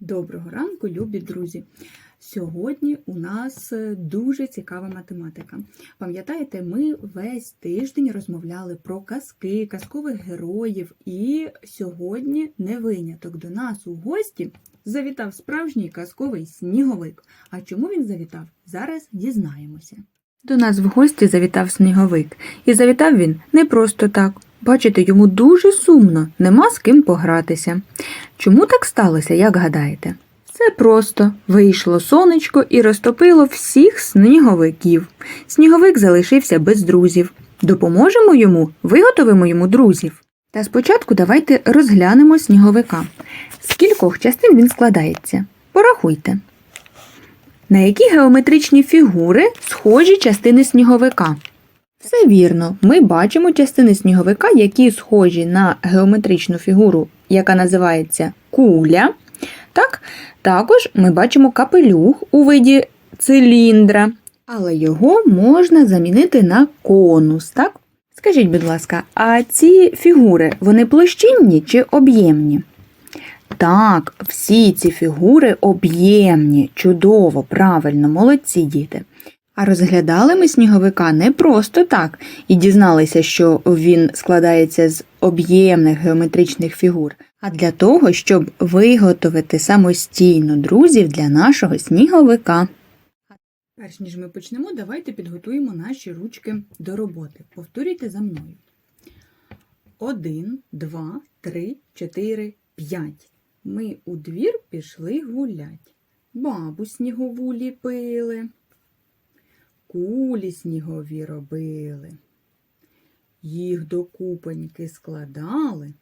Доброго ранку, любі друзі! Сьогодні у нас е, дуже цікава математика. Пам'ятаєте, ми весь тиждень розмовляли про казки, казкових героїв, і сьогодні не виняток до нас у гості завітав справжній казковий сніговик. А чому він завітав? Зараз дізнаємося. До нас в гості завітав сніговик, і завітав він не просто так. Бачите, йому дуже сумно, нема з ким погратися. Чому так сталося, як гадаєте? Все просто вийшло сонечко і розтопило всіх сніговиків. Сніговик залишився без друзів. Допоможемо йому, виготовимо йому друзів. Та спочатку давайте розглянемо сніговика. З кількох частин він складається? Порахуйте. На які геометричні фігури схожі частини сніговика? Все вірно, ми бачимо частини сніговика, які схожі на геометричну фігуру, яка називається куля. Так? Також ми бачимо капелюх у виді циліндра, але його можна замінити на конус. Так? Скажіть, будь ласка, а ці фігури вони площинні чи об'ємні? Так, всі ці фігури об'ємні, чудово, правильно, молодці діти. А розглядали ми сніговика не просто так і дізналися, що він складається з об'ємних геометричних фігур, а для того, щоб виготовити самостійно друзів для нашого сніговика. Перш ніж ми почнемо, давайте підготуємо наші ручки до роботи. Повторюйте за мною. Один, два, три, чотири, п'ять. Ми у двір пішли гулять. Бабу снігову ліпили кулі снігові робили, їх до купоньки складали,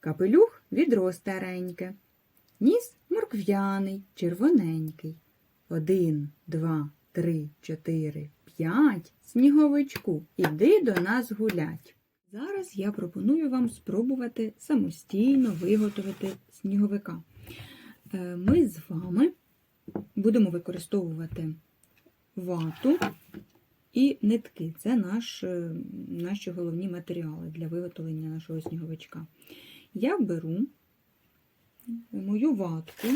капелюх відро стареньке, ніс моркв'яний, червоненький. Один, два, три, чотири, п'ять. Сніговичку, іди до нас гулять. Зараз я пропоную вам спробувати самостійно виготовити сніговика. Е, Ми з вами будемо використовувати вату і нитки. Це наш, е, наші головні матеріали для виготовлення нашого сніговичка. Я беру мою ватку.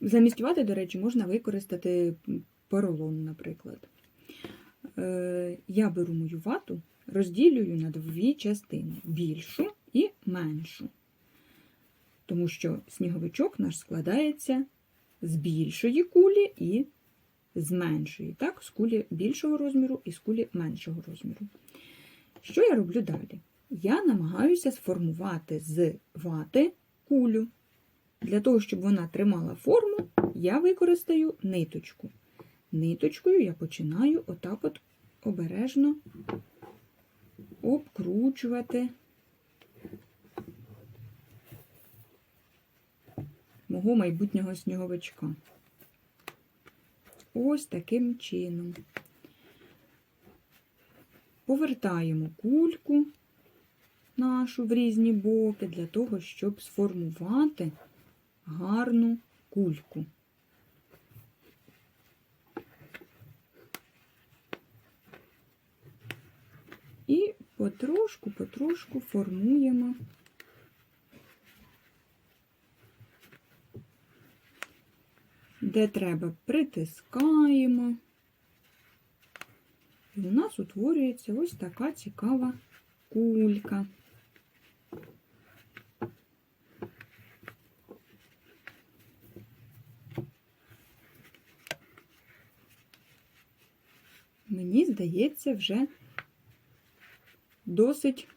Замість вати, до речі, можна використати поролон, наприклад. Е, Я беру мою вату, розділюю на дві частини більшу і меншу. Тому що сніговичок наш складається з більшої кулі і з меншої. Так, з кулі більшого розміру і з кулі меншого розміру. Що я роблю далі? Я намагаюся сформувати з вати кулю. Для того, щоб вона тримала форму, я використаю ниточку. Ниточкою я починаю отак от обережно обкручувати мого майбутнього сніговичка. Ось таким чином. Повертаємо кульку нашу в різні боки для того, щоб сформувати гарну кульку. І потрошку-потрошку формуємо де треба, притискаємо. І у нас утворюється ось така цікава кулька. Мені здається, вже досить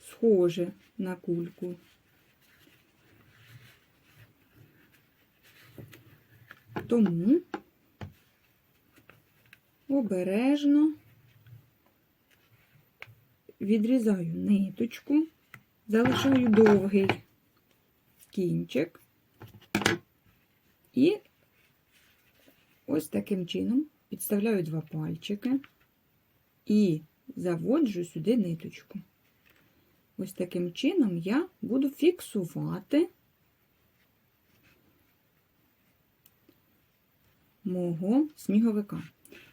схоже на кульку. Тому обережно відрізаю ниточку, залишаю довгий кінчик і ось таким чином підставляю два пальчики і заводжу сюди ниточку. Ось таким чином я буду фіксувати мого сніговика.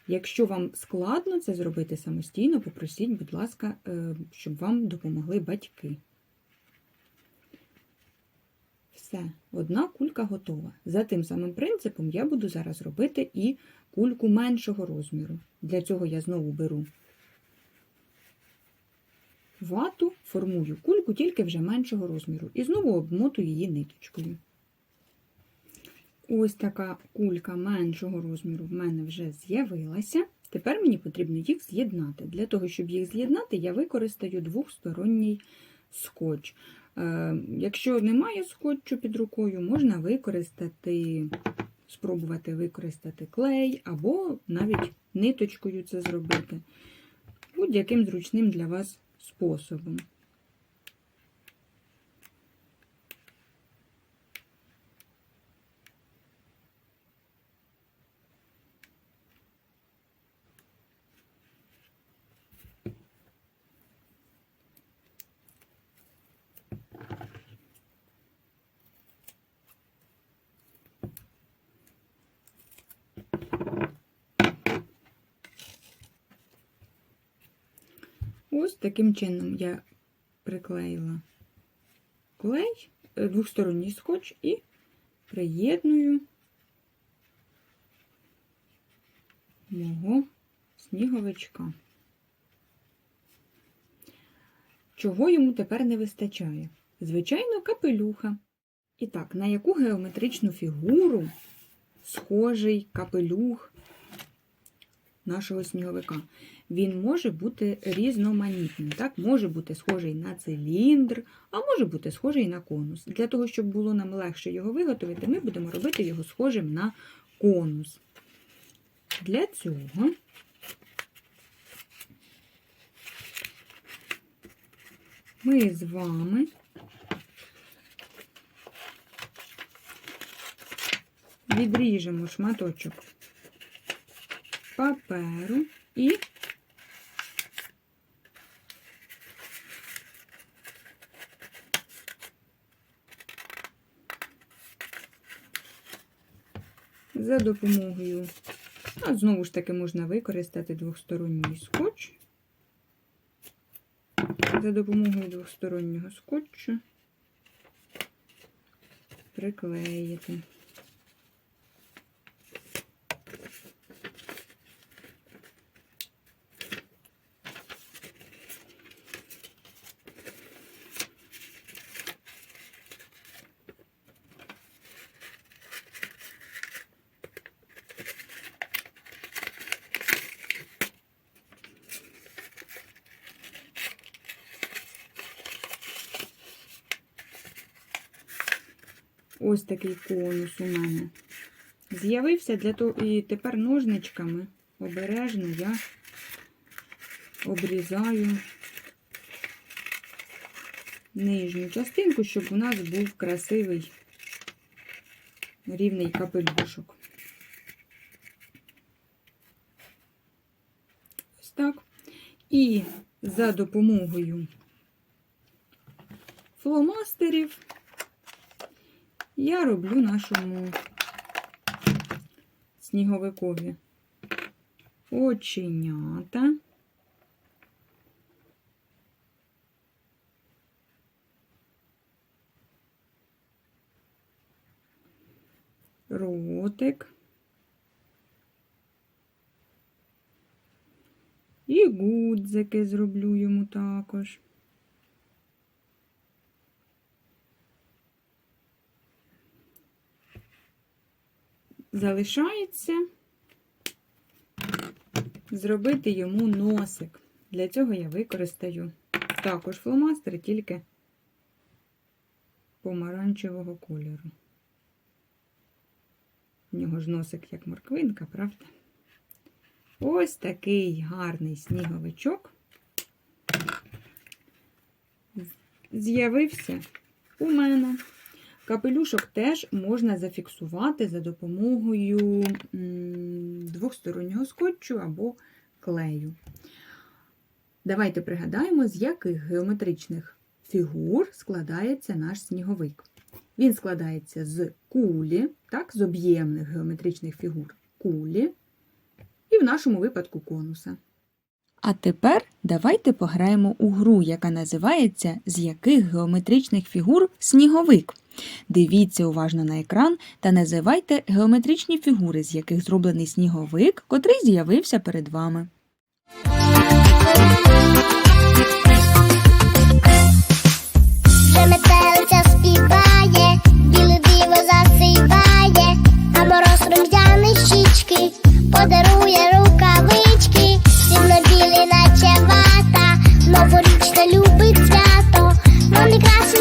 Якщо вам складно це зробити самостійно, попросіть, будь ласка, е, щоб вам допомогли батьки. Все, одна кулька готова. За тим самим принципом я буду зараз робити і кульку меншого розміру. Для цього я знову беру вату, формую кульку тільки вже меншого розміру. І знову обмотую її ниточкою. Ось така кулька меншого розміру в мене вже з'явилася. Тепер мені потрібно їх з'єднати. Для того, щоб їх з'єднати, я використаю двохсторонній скотч. Е, Якщо немає скотчу під рукою, можна використати, спробувати використати клей або навіть ниточкою це зробити. Будь-яким зручним для вас способом. Ось таким чином я приклеїла клей, е, двохсторонній скотч і приєдную мого сніговичка. Чого йому тепер не вистачає? Звичайно, капелюха. І так, на яку геометричну фігуру схожий капелюх нашого сніговика? Він може бути різноманітним. Так? Може бути схожий на циліндр, а може бути схожий на конус. Для того, щоб було нам легше його виготовити, ми будемо робити його схожим на конус. Для цього ми з вами відріжемо шматочок паперу і за допомогою, а знову ж таки можна використати двохсторонній скотч. За допомогою двохстороннього скотчу приклеїти. Ось такий конус у мене з'явився для того, і тепер ножничками обережно я обрізаю нижню частинку, щоб у нас був красивий рівний капелюшок. Ось так. І за допомогою фломастерів я роблю нашому сніговикові оченята. Ротик. І гудзики зроблю йому також. Залишається зробити йому носик. Для цього я використаю також фломастер, тільки помаранчевого кольору. У нього ж носик як морквинка, правда? Ось такий гарний сніговичок з'явився у мене. Капелюшок теж можна зафіксувати за допомогою двохстороннього скотчу або клею. Давайте пригадаємо, з яких геометричних фігур складається наш сніговик. Він складається з кулі, так, з об'ємних геометричних фігур кулі, і в нашому випадку конуса. А тепер давайте пограємо у гру, яка називається З яких геометричних фігур сніговик. Дивіться уважно на екран та називайте геометричні фігури, з яких зроблений сніговик, котрий з'явився перед вами. Метелиця співає, біле диво засипає, а мороз рум'яний щічки подарує рукавички, сильно білі, наче вата, новорічно любить свято, вони красі